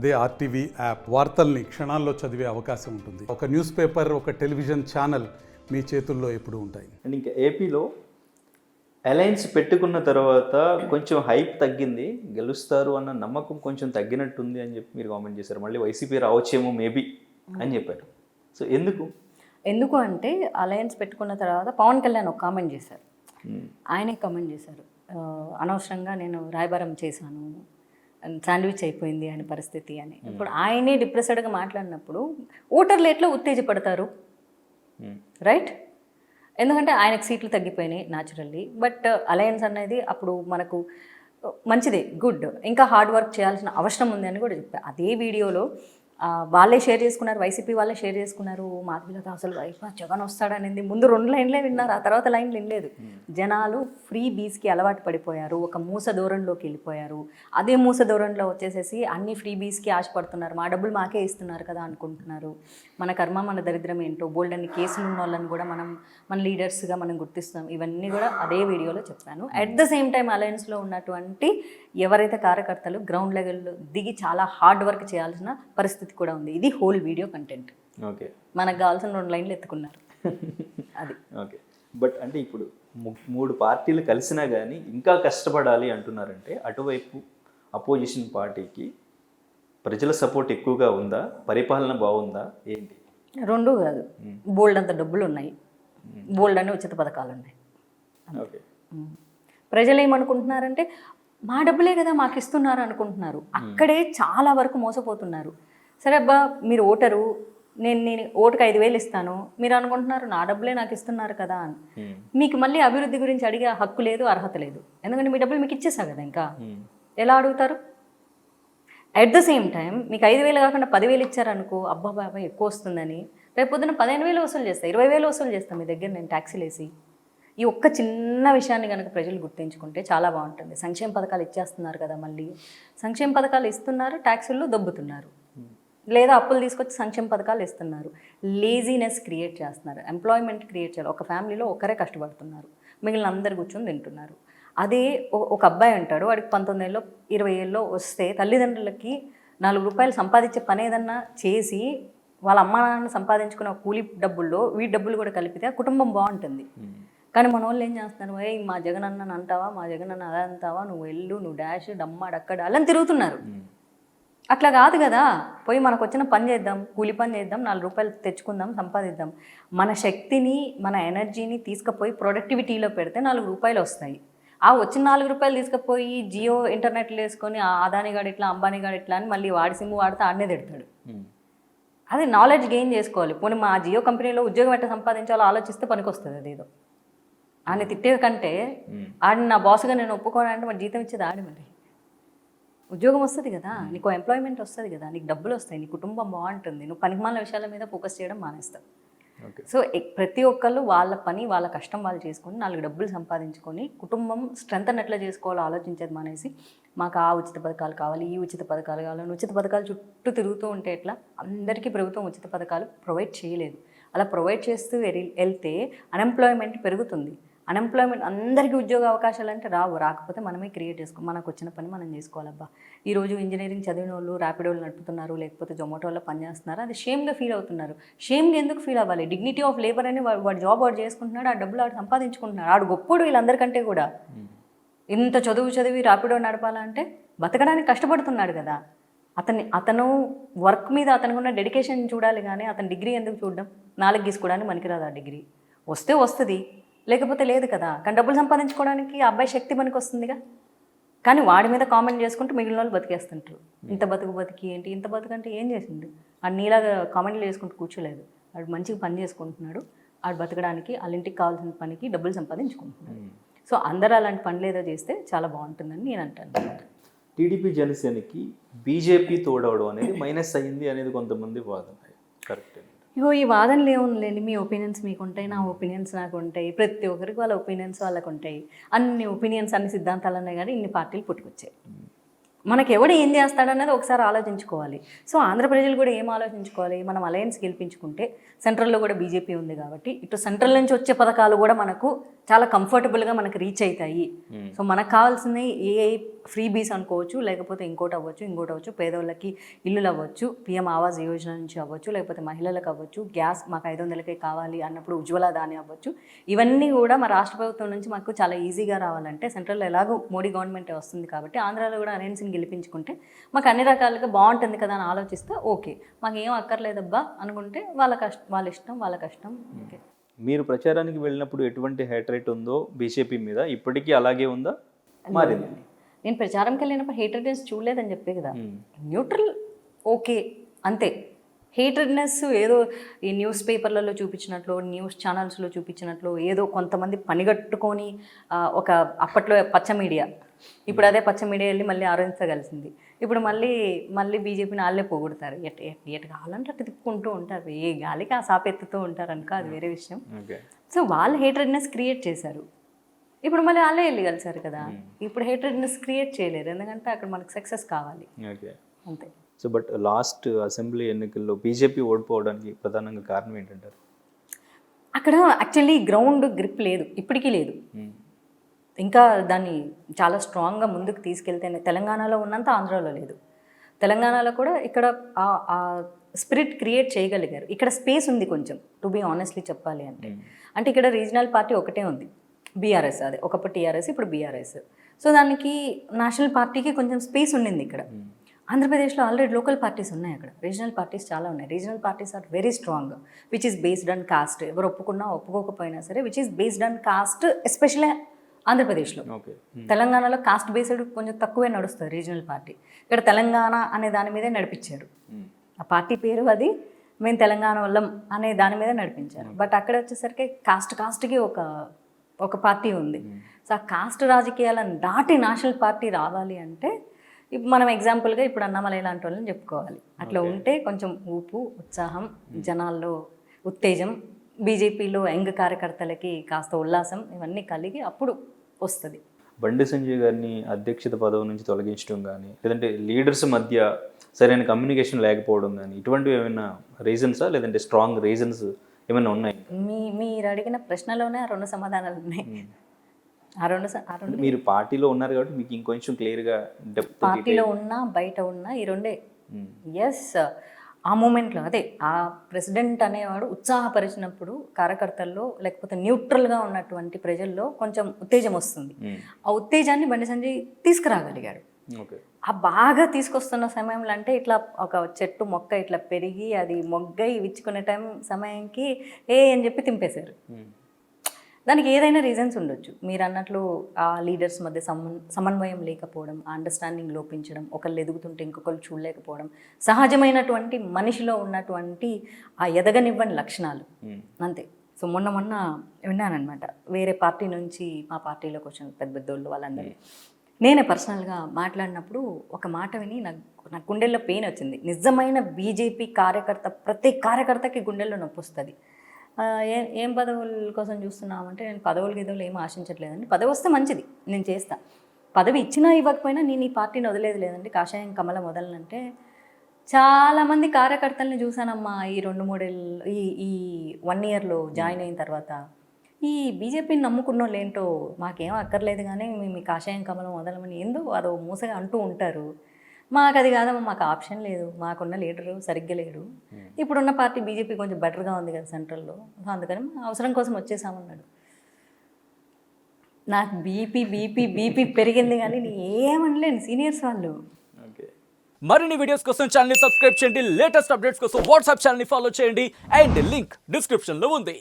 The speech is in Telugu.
అదే ఆర్టీవీ యాప్ వార్తల్ని క్షణాల్లో చదివే అవకాశం ఉంటుంది. ఒక న్యూస్ పేపర్ ఒక టెలివిజన్ ఛానల్ మీ చేతుల్లో ఎప్పుడూ ఉంటాయి. అండ్ ఇంకా ఏపీలో అలయన్స్ పెట్టుకున్న తర్వాత కొంచెం హైప్ తగ్గింది. గెలుస్తారు అన్న నమ్మకం కొంచెం తగ్గినట్టుంది అని చెప్పి మీరు కామెంట్ చేశారు. మళ్ళీ వైసీపీ రావచ్చేమో మేబీ అని చెప్పారు. సో ఎందుకు? ఎందుకు అంటే అలయన్స్ పెట్టుకున్న తర్వాత పవన్ కళ్యాణ్ ఒక కామెంట్ చేశారు. ఆయనే కామెంట్ చేశారు. అనవసరంగా నేను రాయబారం చేశాను. శాండ్విచ్ అయిపోయింది అని పరిస్థితి అని. ఇప్పుడు ఆయనే డిప్రెస్డ్గా మాట్లాడినప్పుడు ఓటర్లు ఎట్లా ఉత్తేజపడతారు. రైట్ ఎందుకంటే ఆయనకు సీట్లు తగ్గిపోయినాయి న్యాచురల్లీ బట్ అలయన్స్ అనేది అప్పుడు మనకు మంచిదే గుడ్ ఇంకా హార్డ్ వర్క్ చేయాల్సిన అవసరం ఉంది అని కూడా చెప్పారు అదే వీడియోలో వాళ్ళే షేర్ చేసుకున్నారు వైసీపీ వాళ్ళే షేర్ చేసుకున్నారు. మాధవిలత అసలు వైపు జగన్ వస్తాడనేది. ముందు రెండు లైన్లే విన్నారు ఆ తర్వాత లైన్లు వినలేదు. జనాలు ఫ్రీ బీస్కి అలవాటు పడిపోయారు ఒక మూస దూరంలోకి వెళ్ళిపోయారు. అదే మూస దూరంలో వచ్చేసేసి అన్ని ఫ్రీ బీస్కి ఆశపడుతున్నారు. మా డబ్బులు మాకే ఇస్తున్నారు కదా అనుకుంటున్నారు. మన కర్మ మన దరిద్రం ఏంటో బోల్డ్ అన్ని కేసులు ఉన్న వాళ్ళని కూడా మనం మన లీడర్స్గా మనం గుర్తిస్తాం ఇవన్నీ కూడా అదే వీడియోలో చెప్పాను. అట్ ద సేమ్ టైం అలయన్స్లో ఉన్నటువంటి ఎవరైతే కార్యకర్తలు గ్రౌండ్ లెవెల్లో దిగి చాలా హార్డ్ వర్క్ చేయాల్సిన పరిస్థితి కూడా ఉంది. ఇది హోల్ వీడియో కంటెంట్. ఓకే. మనకు కావాల్సిన రెండు లైన్లు ఎత్తుకున్నారు. అది. ఓకే. బట్ అంటే ఇప్పుడు మూడు పార్టీలు కలిసినా కానీ ఇంకా కష్టపడాలి అంటున్నారంటే అటువైపు అపోజిషన్ పార్టీకి ప్రజల సపోర్ట్ ఎక్కువగా ఉందా? పరిపాలన బాగుందా? ఏంటి? రెండు కాదు. బోల్డ్ అంత డబ్బులు ఉన్నాయి బోల్డ్ అనే ఉచిత పథకాలు ఉన్నాయి ఓకే. ప్రజలు ఏమనుకుంటున్నారంటే మా డబ్బులే కదా మాకు ఇస్తున్నారు అనుకుంటున్నారు అక్కడే చాలా వరకు మోసపోతున్నారు. సరే అబ్బా మీరు ఓటరు. నేను నేను ఓటుకు ఐదు వేలు ఇస్తాను. మీరు అనుకుంటున్నారు నా డబ్బులే నాకు ఇస్తున్నారు కదా అని. మీకు మళ్ళీ అభివృద్ధి గురించి అడిగే హక్కు లేదు అర్హత లేదు. ఎందుకంటే మీ డబ్బులు మీకు ఇచ్చేసా కదా ఇంకా. ఎలా అడుగుతారు? అట్ ద సేమ్ టైం మీకు ఐదు వేలు కాకుండా పదివేలు ఇచ్చారనుకో అబ్బా బాబా ఎక్కువ వస్తుందని. రేపు పొద్దున పదిహేను వేలు వసూలు చేస్తా ఇరవై వేలు వసూలు చేస్తాను మీ దగ్గర నేను ట్యాక్సీలు వేసి. ఈ ఒక్క చిన్న విషయాన్ని కనుక ప్రజలు గుర్తించుకుంటే చాలా బాగుంటుంది. సంక్షేమ పథకాలు ఇచ్చేస్తున్నారు కదా మళ్ళీ. సంక్షేమ పథకాలు ఇస్తున్నారు ట్యాక్సుల్లో దొబ్బుతున్నారు. లేదా అప్పులు తీసుకొచ్చి సంక్షేమ పథకాలు ఇస్తున్నారు. లేజీనెస్ క్రియేట్ చేస్తున్నారు. ఎంప్లాయ్మెంట్ క్రియేట్ చేయాలి. ఒక ఫ్యామిలీలో ఒకరే కష్టపడుతున్నారు. మిగిలిన అందరు కూర్చొని తింటున్నారు. అదే ఒక అబ్బాయి అంటాడు వాడికి పంతొమ్మిది ఏళ్ళు ఇరవై ఏళ్ళు వస్తే తల్లిదండ్రులకి నాలుగు రూపాయలు సంపాదించే పని ఏదన్నా చేసి వాళ్ళ అమ్మ నాన్న సంపాదించుకున్న కూలి డబ్బుల్లో వీటి డబ్బులు కూడా కలిపితే ఆ కుటుంబం బాగుంటుంది. కానీ మన వాళ్ళు ఏం చేస్తున్నారు? ఏ మా జగన్ అన్న అంటావా? మా జగన్ అన్న అదే అంటావా నువ్వు వెళ్ళు నువ్వు డాష్ డమ్మడక్కడ అలా తిరుగుతున్నారు. అట్లా కాదు కదా. పోయి మనకు వచ్చిన పని చేద్దాం కూలి పని చేద్దాం నాలుగు రూపాయలు తెచ్చుకుందాం సంపాదిద్దాం. మన శక్తిని మన ఎనర్జీని తీసుకుపోయి ప్రొడక్టివిటీలో పెడితే నాలుగు రూపాయలు వస్తాయి. ఆ వచ్చిన నాలుగు రూపాయలు తీసుకుపోయి జియో ఇంటర్నెట్లు వేసుకొని ఆ అదాని గాడు ఇట్లా అంబానీ గాడు ఇట్లా అని మళ్ళీ వాడి సిమ్ వాడితే ఆడనే తిడతాడు. అదే నాలెడ్జ్ గెయిన్ చేసుకోవాలి. పోనీ మా జియో కంపెనీలో ఉద్యోగం ఎట్లా సంపాదించాలో ఆలోచిస్తే పనికొస్తుంది అదేదో ఆయన తిట్టే కంటే. ఆడిని నా బాస్గా నేను ఒప్పుకోనంటే మరి జీతం ఇచ్చేది ఆడి మరి. ఉద్యోగం వస్తుంది కదా నీకు ఎంప్లాయ్మెంట్ వస్తుంది కదా నీకు డబ్బులు వస్తాయి నీ కుటుంబం బాగుంటుంది నువ్వు పనికిమాల విషయాల మీద ఫోకస్ చేయడం మానేస్తావు. సో ప్రతి ఒక్కళ్ళు వాళ్ళ పని వాళ్ళ కష్టం వాళ్ళు చేసుకొని నాలుగు డబ్బులు సంపాదించుకొని కుటుంబం స్ట్రెంత్ ఎట్లా చేసుకోవాలో ఆలోచించేది మానేసి మాకు ఆ ఉచిత పథకాలు కావాలి ఈ ఉచిత పథకాలు కావాలి ఉచిత పథకాలు చుట్టూ తిరుగుతూ ఉంటే ఎట్లా? అందరికీ ప్రభుత్వం ఉచిత పథకాలు ప్రొవైడ్ చేయలేదు. అలా ప్రొవైడ్ చేస్తూ వెళ్తే అన్ఎంప్లాయ్మెంట్ పెరుగుతుంది. అన్ఎంప్లాయ్మెంట్ అందరికీ ఉద్యోగ అవకాశాలు అంటే రావు. రాకపోతే మనమే క్రియేట్ చేసుకో మనకు వచ్చిన పని మనం చేసుకోవాలబ్బా. ఈరోజు ఇంజనీరింగ్ చదివిన వాళ్ళు ర్యాపిడోలు నడుపుతున్నారు లేకపోతే జొమాటోలో పనిచేస్తున్నారు అది షేమ్గా ఫీల్ అవుతున్నారు. షేమ్గా ఎందుకు ఫీల్ అవ్వాలి? డిగ్నిటీ ఆఫ్ లేబర్ అని వాడు వాడు జాబ్ వాడు చేసుకుంటున్నాడు ఆ డబ్బులు ఆడు సంపాదించుకుంటున్నాడు. ఆడు గొప్పోడు వీళ్ళందరికంటే కూడా. ఇంత చదువు చదివి ర్యాపిడో నడపాలంటే బతకడానికి కష్టపడుతున్నాడు కదా. అతన్ని అతను వర్క్ మీద అతనికి ఉన్న డెడికేషన్ చూడాలి కానీ అతని డిగ్రీ ఎందుకు చూడడం? నాలుగు గీసుకోవడానికి మనకిరాదు ఆ డిగ్రీ వస్తే వస్తుంది. లేకపోతే లేదు కదా. కానీ డబ్బులు సంపాదించుకోవడానికి ఆ అబ్బాయి శక్తి మనకి వస్తుందిగా కానీ వాడి మీద కామెంట్ చేసుకుంటూ మిగిలిన వాళ్ళు బతికేస్తుంటారు. ఇంత బతుకు బతికి ఏంటి ఇంత బతుకు అంటే ఏం చేసిండు? ఆ నీలాగా కామెంట్లు చేసుకుంటూ కూర్చోలేదు. వాడు మంచిగా పని చేసుకుంటున్నాడు. ఆడు బతకడానికి వాళ్ళ ఇంటికి కావాల్సిన పనికి డబ్బులు సంపాదించుకుంటున్నాడు. సో అందరూ అలాంటి పనులు ఏదో చేస్తే చాలా బాగుంటుందని నేను అంటాను. టీడీపీ జనసేనకి బీజేపీ తోడవడం అనేది మైనస్ అయ్యింది అనేది కొంతమంది వాదన. కరెక్ట్ ఇగో ఈ వాదనలు ఏముందిలేండి? మీ ఒపీనియన్స్ మీకు ఉంటాయి నా ఒపీనియన్స్ నాకు ఉంటాయి ప్రతి ఒక్కరికి వాళ్ళ ఒపీనియన్స్ వాళ్ళకు ఉంటాయి అన్ని ఒపీనియన్స్ అన్ని సిద్ధాంతాలు ఉన్నాయి కానీ ఇన్ని పార్టీలు పుట్టుకొచ్చాయి. మనకి ఎవడు ఏం చేస్తాడన్నది ఒకసారి ఆలోచించుకోవాలి. సో ఆంధ్ర ప్రజలు కూడా ఏం ఆలోచించుకోవాలి? మనం అలయన్స్ గెలిపించుకుంటే సెంట్రల్లో కూడా బీజేపీ ఉంది కాబట్టి ఇటు సెంట్రల్ నుంచి వచ్చే పథకాలు కూడా మనకు చాలా కంఫర్టబుల్గా మనకు రీచ్ అవుతాయి. సో మనకు కావాల్సింది ఏ ఫ్రీ బీస్ అనుకోవచ్చు లేకపోతే ఇంకోటి అవ్వచ్చు ఇంకోటి అవ్వచ్చు పేదవాళ్ళకి ఇల్లులు అవ్వచ్చు పిఎం ఆవాస్ యోజన నుంచి అవ్వచ్చు లేకపోతే మహిళలకు అవ్వచ్చు గ్యాస్ మాకు ఐదు వందలకే కావాలి అన్నప్పుడు ఉజ్వల దాని అవ్వచ్చు. ఇవన్నీ కూడా మా రాష్ట్ర ప్రభుత్వం నుంచి మాకు చాలా ఈజీగా రావాలంటే సెంట్రల్లో ఎలాగో మోడీ గవర్నమెంట్ వస్తుంది కాబట్టి ఆంధ్రాలో కూడా అలయన్స్ని గెలిపించుకుంటే మాకు అన్ని రకాలుగా బాగుంటుంది కదా అని ఆలోచిస్తే ఓకే. మాకు ఏం అక్కర్లేదబ్బా అనుకుంటే వాళ్ళ కష్టం వాళ్ళ ఇష్టం వాళ్ళ కష్టం. ఓకే. మీరు ప్రచారానికి వెళ్ళినప్పుడు ఎటువంటి హేట్ రేట్ ఉందో బీజేపీ మీద ఇప్పటికీ అలాగే ఉందా? మారింది? నేను ప్రచారంకి వెళ్ళినప్పుడు హేటెడ్నెస్ చూడలేదని చెప్పే కదా. న్యూట్రల్ ఓకే అంతే. హేటెడ్నెస్ ఏదో ఈ న్యూస్ పేపర్లలో చూపించినట్లు న్యూస్ ఛానల్స్లో చూపించినట్లు ఏదో కొంతమంది పనిగట్టుకొని ఒక అప్పట్లో పచ్చ మీడియా ఇప్పుడు అదే పచ్చ మీడియా వెళ్ళి మళ్ళీ ఆరోగ్యంచగలిసింది ఇప్పుడు మళ్ళీ మళ్ళీ బీజేపీని వాళ్ళే పోగొడతారు. ఎట్ ఎట్ కావాలంటే అటు తిప్పుకుంటూ ఉంటారు. ఏ గాలికి ఆ సాపెత్తుతూ ఉంటారు అనుకో అది వేరే విషయం. సో వాళ్ళు హేటెడ్నెస్ క్రియేట్ చేశారు. ఇప్పుడు మళ్ళీ వాళ్ళే వెళ్ళి కలిసారు కదా. ఇప్పుడు హేటెడ్నెస్ క్రియేట్ చేయలేరు. ఎందుకంటే అక్కడ మనకు సక్సెస్ కావాలి. అంతే. సో బట్ లాస్ట్ అసెంబ్లీ ఎన్నికల్లో బీజేపీ ఓడిపోవడానికి ప్రధానంగా కారణం ఏంటంటారు? అక్కడ యాక్చువల్లీ గ్రౌండ్ గ్రిప్ లేదు. ఇప్పటికీ లేదు. ఇంకా దాన్ని చాలా స్ట్రాంగ్గా ముందుకు తీసుకెళ్తేనే తెలంగాణలో ఉన్నంత ఆంధ్రాలో లేదు. తెలంగాణలో కూడా ఇక్కడ ఆ- స్పిరిట్ క్రియేట్ చేయగలిగారు. ఇక్కడ స్పేస్ ఉంది కొంచెం టు బీ ఆనెస్ట్లీ చెప్పాలి అంటే. అంటే ఇక్కడ రీజనల్ పార్టీ ఒకటే ఉంది బీఆర్ఎస్ అదే ఒకప్పుడు టీఆర్ఎస్ ఇప్పుడు బీఆర్ఎస్. సో దానికి నేషనల్ పార్టీకి కొంచెం స్పేస్ ఉండింది ఇక్కడ. ఆంధ్రప్రదేశ్లో ఆల్రెడీ లోకల్ పార్టీస్ ఉన్నాయి అక్కడ రీజనల్ పార్టీస్ చాలా ఉన్నాయి. Regional parties are very strong which is based on caste ఎవరు ఒప్పుకున్నా ఒప్పుకోకపోయినా సరే which is based on caste especially ఆంధ్రప్రదేశ్లో. తెలంగాణలో కాస్ట్ బేస్డ్ కొంచెం తక్కువే నడుస్తుంది రీజనల్ పార్టీ. ఇక్కడ తెలంగాణ అనే దాని మీదే నడిపించారు. ఆ పార్టీ పేరు అది మేము తెలంగాణ వాళ్ళం అనే దాని మీద నడిపించారు. బట్ అక్కడ వచ్చేసరికి కాస్ట్ కాస్ట్కి ఒక ఒక పార్టీ ఉంది. సో ఆ కాస్ట్ రాజకీయాలను దాటి నేషనల్ పార్టీ రావాలి అంటే ఇప్పుడు మనం ఎగ్జాంపుల్గా ఇప్పుడు అన్నమలై లాంటి వాళ్ళని చెప్పుకోవాలి. అట్లా ఉంటే కొంచెం ఊపు ఉత్సాహం జనాల్లో ఉత్తేజం బీజేపీలో యంగ్ కార్యకర్తలకి కాస్త ఉల్లాసం ఇవన్నీ కలిగి అప్పుడు వస్తుంది. బండి సంజయ్ గారిని అధ్యక్షత పదవి నుంచి తొలగించడం కానీ లేదంటే లీడర్స్ మధ్య సరైన కమ్యూనికేషన్ లేకపోవడం కానీ ఇటువంటివి ఏమైనా రీజన్సా? లేదంటే స్ట్రాంగ్ రీజన్స్ ఏమైనా ఉన్నాయి? మీ మీరు అడిగిన ప్రశ్నలోనే ఆ రెండు సమాధానాలు ఉన్నాయి. ఆ రెండు ఆ రెండు మీరు పార్టీలో ఉన్నారు కాబట్టి మీకు ఇంకొంచెం క్లియర్గా పార్టీలో ఉన్నా బయట ఉన్నా ఈ రెండే. ఎస్ ఆ మూమెంట్లో అదే ఆ ప్రెసిడెంట్ అనేవాడు ఉత్సాహపరిచినప్పుడు కార్యకర్తల్లో లేకపోతే న్యూట్రల్గా ఉన్నటువంటి ప్రజల్లో కొంచెం ఉత్తేజం వస్తుంది. ఆ ఉత్తేజాన్ని బండి సంజయ్ తీసుకురాగలిగాడు. ఆ బాగా తీసుకొస్తున్న సమయంలో అంటే ఇట్లా ఒక చెట్టు మొక్క ఇట్లా పెరిగి అది మొగ్గై విచ్చుకునే టైం సమయానికి ఏ అని చెప్పి తింపేశారు దానికి ఏదైనా రీజన్స్ ఉండొచ్చు. మీరు అన్నట్లు ఆ లీడర్స్ మధ్య సమన్ సమన్వయం లేకపోవడం అండర్స్టాండింగ్ లోపించడం ఒకళ్ళు ఎదుగుతుంటే ఇంకొకరు చూడలేకపోవడం సహజమైనటువంటి మనిషిలో ఉన్నటువంటి ఆ ఎదగనివ్వని లక్షణాలు. అంతే. సో మొన్న మొన్న విన్నానమాట వేరే పార్టీ నుంచి మా పార్టీలోకి వచ్చిన పెద్ద పెద్దోళ్ళు వాళ్ళందరూ. నేనే పర్సనల్గా మాట్లాడినప్పుడు ఒక మాట విని నాకు నా గుండెల్లో పెయిన్ వచ్చింది. నిజమైన బీజేపీ కార్యకర్త ప్రతి కార్యకర్తకి గుండెల్లో నొప్పి వస్తుంది ఏం ఏం పదవుల కోసం చూస్తున్నామంటే నేను పదవులు గిదవులు ఏం ఆశించట్లేదండి. పదవి వస్తే మంచిది నేను చేస్తా. పదవి ఇచ్చినా ఇవ్వకపోయినా నేను ఈ పార్టీని వదిలేదు లేదండి. కాషాయం కమల మొదలనంటే చాలామంది కార్యకర్తల్ని చూశానమ్మా ఈ రెండు మూడేళ్ళు ఈ ఈ వన్ ఇయర్లో జాయిన్ అయిన తర్వాత. ఈ బీజేపీని నమ్ముకున్న వాళ్ళు ఏంటో మాకేం అక్కర్లేదు కానీ మేము కాషాయం కమలం వదలమని ఏందో అదో మూసగా అంటూ ఉంటారు. మాకు అది కాదమ్మా మాకు ఆప్షన్ లేదు. మాకున్న లీడరు సరిగ్గా లేడు. ఇప్పుడున్న పార్టీ బీజేపీ కొంచెం బెటర్గా ఉంది కదా సెంట్రల్లో. అందుకని అవసరం కోసం వచ్చేసామన్నాడు. నాకు బీపీ బీపీ బీపీ పెరిగింది కానీ నేను ఏమనలేను సీనియర్స్ వాళ్ళు. మరిన్ని వీడియోస్ కోసం ఛానల్ సబ్స్క్రైబ్ చేయండి. లేటెస్ట్ అప్డేట్స్ కోసం వాట్సాప్ ఛానల్ ఫాలో చేయండి. అండ్ లింక్ డిస్క్రిప్షన్లో ఉంది.